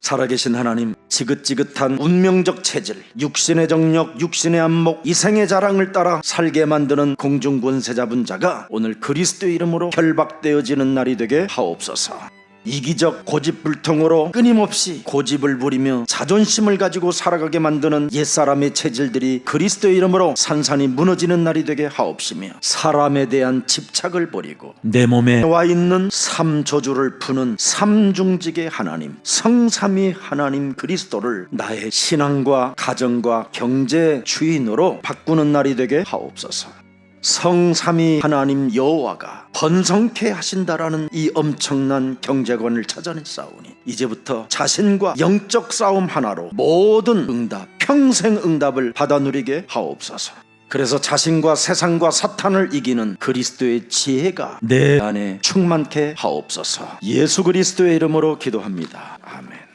살아계신 하나님, 지긋지긋한 운명적 체질, 육신의 정력, 육신의 안목, 이생의 자랑을 따라 살게 만드는 공중권세 잡은 자가 오늘 그리스도의 이름으로 결박되어지는 날이 되게 하옵소서. 이기적 고집불통으로 끊임없이 고집을 부리며 자존심을 가지고 살아가게 만드는 옛사람의 체질들이 그리스도의 이름으로 산산이 무너지는 날이 되게 하옵시며 사람에 대한 집착을 버리고 내 몸에 와 있는 삼저주를 푸는 삼중직의 하나님 성삼위 하나님 그리스도를 나의 신앙과 가정과 경제 주인으로 바꾸는 날이 되게 하옵소서. 성삼위 하나님 여호와가 번성케 하신다라는 이 엄청난 경제관을 찾아냈사오니 이제부터 자신과 영적 싸움 하나로 모든 응답 평생 응답을 받아 누리게 하옵소서. 그래서 자신과 세상과 사탄을 이기는 그리스도의 지혜가 내 안에 충만케 하옵소서. 예수 그리스도의 이름으로 기도합니다. 아멘